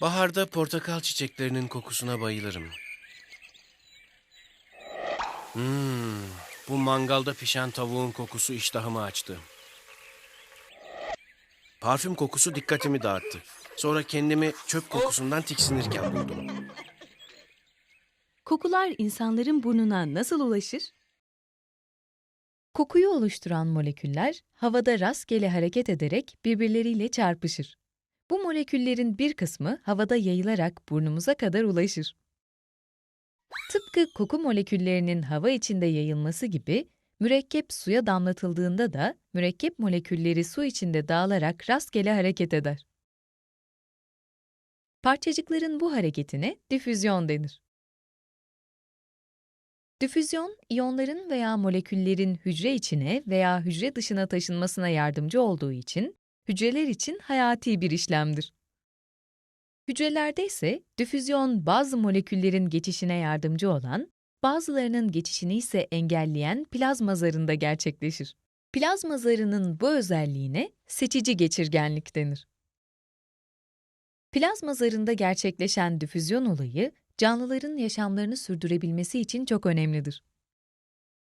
Baharda portakal çiçeklerinin kokusuna bayılırım. Hmm, bu mangalda pişen tavuğun kokusu iştahımı açtı. Parfüm kokusu dikkatimi dağıttı. Sonra kendimi çöp kokusundan tiksinirken buldum. Kokular insanların burnuna nasıl ulaşır? Kokuyu oluşturan moleküller havada rastgele hareket ederek birbirleriyle çarpışır. Bu moleküllerin bir kısmı havada yayılarak burnumuza kadar ulaşır. Tıpkı koku moleküllerinin hava içinde yayılması gibi, mürekkep suya damlatıldığında da mürekkep molekülleri su içinde dağılarak rastgele hareket eder. Parçacıkların bu hareketine difüzyon denir. Difüzyon, iyonların veya moleküllerin hücre içine veya hücre dışına taşınmasına yardımcı olduğu için hücreler için hayati bir işlemdir. Hücrelerde ise difüzyon bazı moleküllerin geçişine yardımcı olan, bazılarının geçişini ise engelleyen plazma zarında gerçekleşir. Plazma zarının bu özelliğine seçici geçirgenlik denir. Plazma zarında gerçekleşen difüzyon olayı, canlıların yaşamlarını sürdürebilmesi için çok önemlidir.